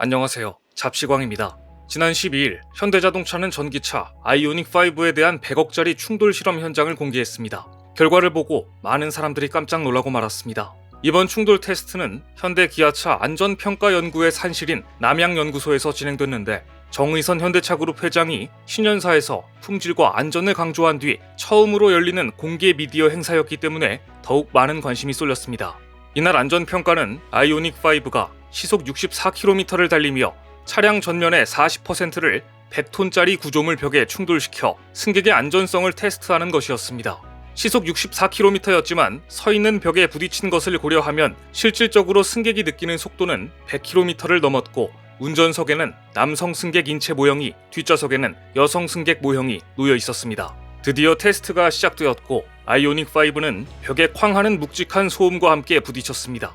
안녕하세요. 잡시광입니다. 지난 12일 현대자동차는 전기차 아이오닉5에 대한 100억짜리 충돌 실험 현장을 공개했습니다. 결과를 보고 많은 사람들이 깜짝 놀라고 말았습니다. 이번 충돌 테스트는 현대 기아차 안전평가 연구의 산실인 남양연구소에서 진행됐는데 정의선 현대차그룹 회장이 신년사에서 품질과 안전을 강조한 뒤 처음으로 열리는 공개 미디어 행사였기 때문에 더욱 많은 관심이 쏠렸습니다. 이날 안전평가는 아이오닉5가 시속 64km를 달리며 차량 전면의 40%를 100톤짜리 구조물 벽에 충돌시켜 승객의 안전성을 테스트하는 것이었습니다. 시속 64km였지만 서 있는 벽에 부딪힌 것을 고려하면 실질적으로 승객이 느끼는 속도는 100km를 넘었고 운전석에는 남성 승객 인체 모형이 뒷좌석에는 여성 승객 모형이 놓여 있었습니다. 드디어 테스트가 시작되었고 아이오닉 5는 벽에 쾅 하는 묵직한 소음과 함께 부딪혔습니다.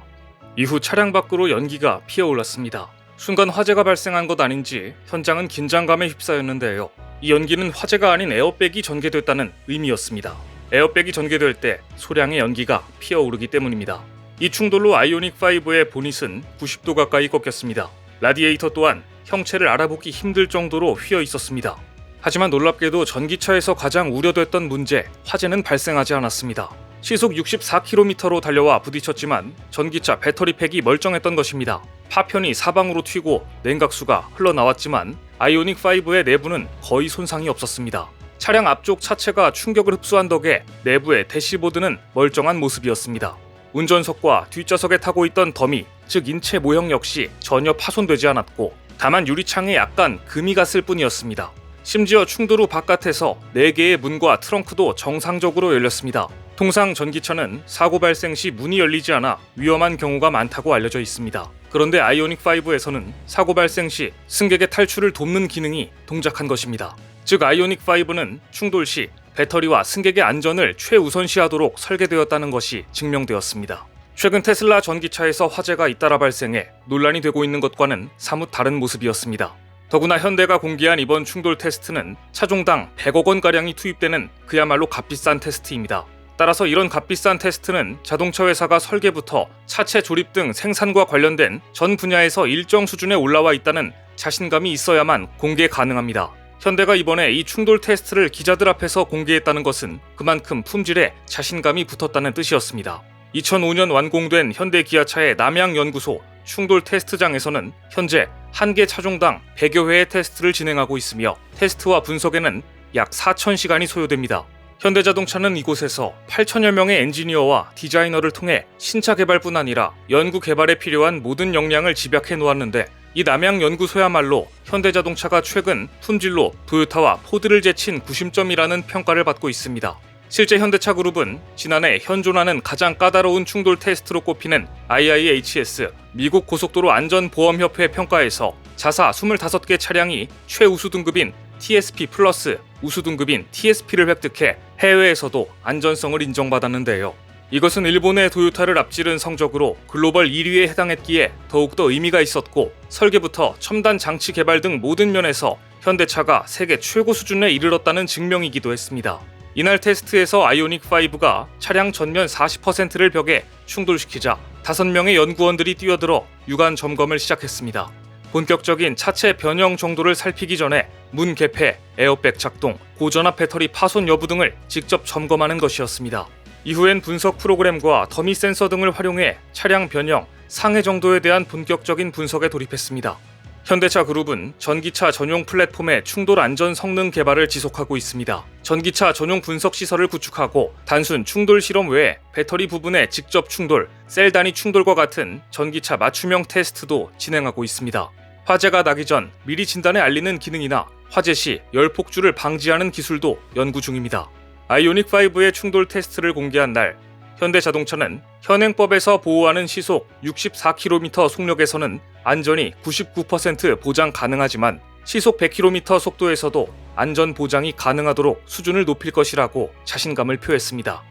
이후 차량 밖으로 연기가 피어올랐습니다. 순간 화재가 발생한 것 아닌지 현장은 긴장감에 휩싸였는데요. 이 연기는 화재가 아닌 에어백이 전개됐다는 의미였습니다. 에어백이 전개될 때 소량의 연기가 피어오르기 때문입니다. 이 충돌로 아이오닉5의 보닛은 90도 가까이 꺾였습니다. 라디에이터 또한 형체를 알아보기 힘들 정도로 휘어 있었습니다. 하지만 놀랍게도 전기차에서 가장 우려됐던 문제, 화재는 발생하지 않았습니다. 시속 64km로 달려와 부딪혔지만 전기차 배터리팩이 멀쩡했던 것입니다. 파편이 사방으로 튀고 냉각수가 흘러나왔지만 아이오닉 5의 내부는 거의 손상이 없었습니다. 차량 앞쪽 차체가 충격을 흡수한 덕에 내부의 대시보드는 멀쩡한 모습이었습니다. 운전석과 뒷좌석에 타고 있던 더미, 즉 인체 모형 역시 전혀 파손되지 않았고 다만 유리창에 약간 금이 갔을 뿐이었습니다. 심지어 충돌 후 바깥에서 4개의 문과 트렁크도 정상적으로 열렸습니다. 통상 전기차는 사고 발생 시 문이 열리지 않아 위험한 경우가 많다고 알려져 있습니다. 그런데 아이오닉 5에서는 사고 발생 시 승객의 탈출을 돕는 기능이 동작한 것입니다. 즉 아이오닉 5는 충돌 시 배터리와 승객의 안전을 최우선시하도록 설계되었다는 것이 증명되었습니다. 최근 테슬라 전기차에서 화재가 잇따라 발생해 논란이 되고 있는 것과는 사뭇 다른 모습이었습니다. 더구나 현대가 공개한 이번 충돌 테스트는 차종당 100억 원가량이 투입되는 그야말로 값비싼 테스트입니다. 따라서 이런 값비싼 테스트는 자동차 회사가 설계부터 차체 조립 등 생산과 관련된 전 분야에서 일정 수준에 올라와 있다는 자신감이 있어야만 공개 가능합니다. 현대가 이번에 이 충돌 테스트를 기자들 앞에서 공개했다는 것은 그만큼 품질에 자신감이 붙었다는 뜻이었습니다. 2005년 완공된 현대 기아차의 남양연구소 충돌 테스트장에서는 현재 한 개 차종당 100여 회의 테스트를 진행하고 있으며 테스트와 분석에는 약 4,000시간이 소요됩니다. 현대자동차는 이곳에서 8천여 명의 엔지니어와 디자이너를 통해 신차 개발뿐 아니라 연구 개발에 필요한 모든 역량을 집약해 놓았는데 이 남양 연구소야말로 현대자동차가 최근 품질로 도요타와 포드를 제친 구심점이라는 평가를 받고 있습니다. 실제 현대차 그룹은 지난해 현존하는 가장 까다로운 충돌 테스트로 꼽히는 IIHS 미국 고속도로 안전보험협회 평가에서 자사 25개 차량이 최우수 등급인 TSP 플러스 우수 등급인 TSP를 획득해 해외에서도 안전성을 인정받았는데요. 이것은 일본의 도요타를 앞지른 성적으로 글로벌 1위에 해당했기에 더욱더 의미가 있었고 설계부터 첨단 장치 개발 등 모든 면에서 현대차가 세계 최고 수준에 이르렀다는 증명이기도 했습니다. 이날 테스트에서 아이오닉5가 차량 전면 40%를 벽에 충돌시키자 5명의 연구원들이 뛰어들어 유관 점검을 시작했습니다. 본격적인 차체 변형 정도를 살피기 전에 문 개폐, 에어백 작동, 고전압 배터리 파손 여부 등을 직접 점검하는 것이었습니다. 이후엔 분석 프로그램과 더미 센서 등을 활용해 차량 변형, 상해 정도에 대한 본격적인 분석에 돌입했습니다. 현대차 그룹은 전기차 전용 플랫폼의 충돌 안전 성능 개발을 지속하고 있습니다. 전기차 전용 분석 시설을 구축하고 단순 충돌 실험 외에 배터리 부분의 직접 충돌, 셀 단위 충돌과 같은 전기차 맞춤형 테스트도 진행하고 있습니다. 화재가 나기 전 미리 진단에 알리는 기능이나 화재 시 열 폭주를 방지하는 기술도 연구 중입니다. 아이오닉 5의 충돌 테스트를 공개한 날 현대자동차는 현행법에서 보호하는 시속 64km 속력에서는 안전이 99% 보장 가능하지만 시속 100km 속도에서도 안전 보장이 가능하도록 수준을 높일 것이라고 자신감을 표했습니다.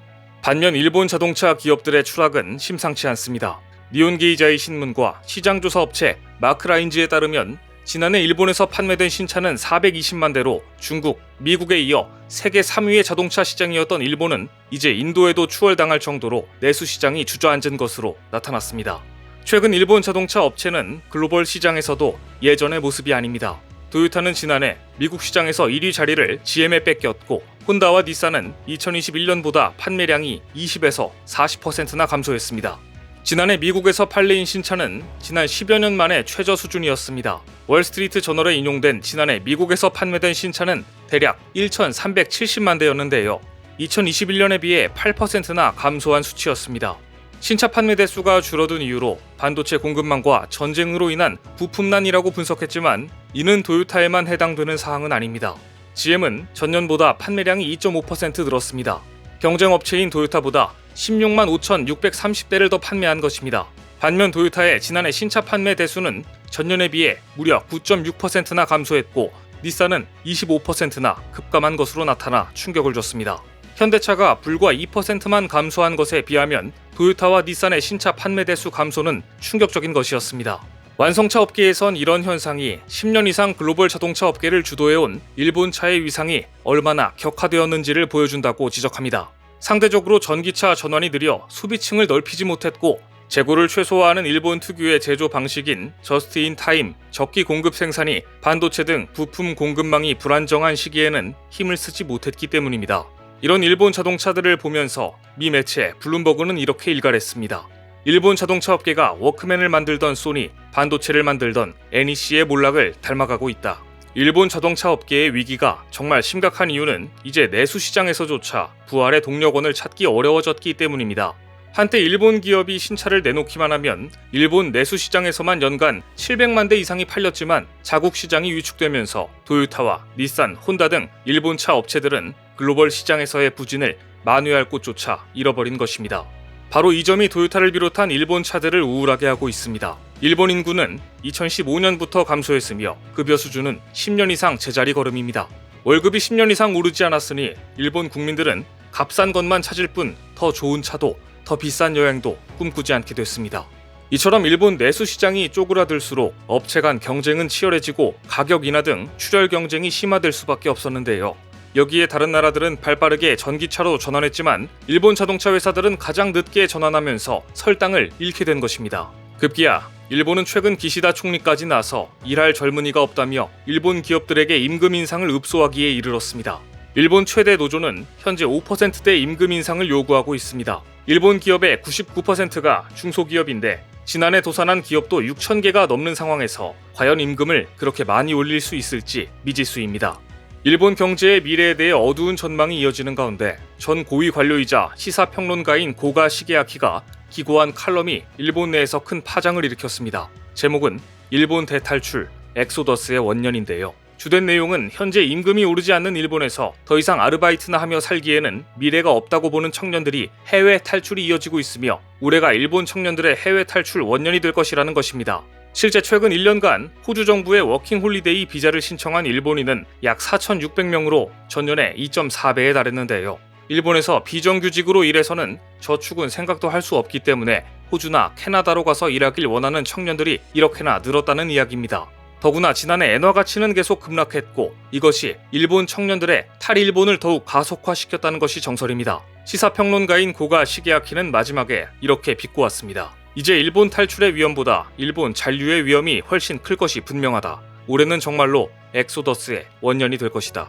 반면 일본 자동차 기업들의 추락은 심상치 않습니다. 니온 게이자의 신문과 시장조사 업체 마크라인즈에 따르면 지난해 일본에서 판매된 신차는 420만 대로 중국, 미국에 이어 세계 3위의 자동차 시장이었던 일본은 이제 인도에도 추월당할 정도로 내수 시장이 주저앉은 것으로 나타났습니다. 최근 일본 자동차 업체는 글로벌 시장에서도 예전의 모습이 아닙니다. 도요타는 지난해 미국 시장에서 1위 자리를 GM에 뺏겼고 혼다와 닛산은 2021년보다 판매량이 20에서 40%나 감소했습니다. 지난해 미국에서 판매인 신차는 지난 10여 년 만에 최저 수준이었습니다. 월스트리트 저널에 인용된 지난해 미국에서 판매된 신차는 대략 1,370만 대였는데요. 2021년에 비해 8%나 감소한 수치였습니다. 신차 판매 대수가 줄어든 이유로 반도체 공급망과 전쟁으로 인한 부품난이라고 분석했지만 이는 도요타에만 해당되는 사항은 아닙니다. GM은 전년보다 판매량이 2.5% 늘었습니다. 경쟁 업체인 도요타보다 16만 5,630대를 더 판매한 것입니다. 반면 도요타의 지난해 신차 판매 대수는 전년에 비해 무려 9.6%나 감소했고 닛산은 25%나 급감한 것으로 나타나 충격을 줬습니다. 현대차가 불과 2%만 감소한 것에 비하면 도요타와 닛산의 신차 판매 대수 감소는 충격적인 것이었습니다. 완성차 업계에선 이런 현상이 10년 이상 글로벌 자동차 업계를 주도해온 일본 차의 위상이 얼마나 격화되었는지를 보여준다고 지적합니다. 상대적으로 전기차 전환이 느려 소비층을 넓히지 못했고 재고를 최소화하는 일본 특유의 제조 방식인 저스트 인 타임, 적기 공급 생산이 반도체 등 부품 공급망이 불안정한 시기에는 힘을 쓰지 못했기 때문입니다. 이런 일본 자동차들을 보면서 미 매체 블룸버그는 이렇게 일갈했습니다. 일본 자동차 업계가 워크맨을 만들던 소니, 반도체를 만들던 NEC의 몰락을 닮아가고 있다. 일본 자동차 업계의 위기가 정말 심각한 이유는 이제 내수 시장에서조차 부활의 동력원을 찾기 어려워졌기 때문입니다. 한때 일본 기업이 신차를 내놓기만 하면 일본 내수 시장에서만 연간 700만 대 이상이 팔렸지만 자국 시장이 위축되면서 도요타와 닛산, 혼다 등 일본 차 업체들은 글로벌 시장에서의 부진을 만회할 곳조차 잃어버린 것입니다. 바로 이 점이 도요타를 비롯한 일본 차들을 우울하게 하고 있습니다. 일본 인구는 2015년부터 감소했으며 급여 수준은 10년 이상 제자리 걸음입니다. 월급이 10년 이상 오르지 않았으니 일본 국민들은 값싼 것만 찾을 뿐 더 좋은 차도 더 비싼 여행도 꿈꾸지 않게 됐습니다. 이처럼 일본 내수 시장이 쪼그라들수록 업체 간 경쟁은 치열해지고 가격 인하 등 출혈 경쟁이 심화될 수밖에 없었는데요. 여기에 다른 나라들은 발빠르게 전기차로 전환했지만 일본 자동차 회사들은 가장 늦게 전환하면서 설당을 잃게 된 것입니다. 급기야 일본은 최근 기시다 총리까지 나서 일할 젊은이가 없다며 일본 기업들에게 임금 인상을 읍소하기에 이르렀습니다. 일본 최대 노조는 현재 5%대 임금 인상을 요구하고 있습니다. 일본 기업의 99%가 중소기업인데 지난해 도산한 기업도 6,000개가 넘는 상황에서 과연 임금을 그렇게 많이 올릴 수 있을지 미지수입니다. 일본 경제의 미래에 대해 어두운 전망이 이어지는 가운데 전 고위 관료이자 시사평론가인 고가 시게아키가 기고한 칼럼이 일본 내에서 큰 파장을 일으켰습니다. 제목은 일본 대탈출 엑소더스의 원년인데요. 주된 내용은 현재 임금이 오르지 않는 일본에서 더 이상 아르바이트나 하며 살기에는 미래가 없다고 보는 청년들이 해외 탈출이 이어지고 있으며 올해가 일본 청년들의 해외 탈출 원년이 될 것이라는 것입니다. 실제 최근 1년간 호주 정부의 워킹 홀리데이 비자를 신청한 일본인은 약 4,600명으로 전년의 2.4배에 달했는데요. 일본에서 비정규직으로 일해서는 저축은 생각도 할 수 없기 때문에 호주나 캐나다로 가서 일하길 원하는 청년들이 이렇게나 늘었다는 이야기입니다. 더구나 지난해 엔화 가치는 계속 급락했고 이것이 일본 청년들의 탈일본을 더욱 가속화시켰다는 것이 정설입니다. 시사평론가인 고가 시게아키는 마지막에 이렇게 비꼬았습니다. 이제 일본 탈출의 위험보다 일본 잔류의 위험이 훨씬 클 것이 분명하다. 올해는 정말로 엑소더스의 원년이 될 것이다.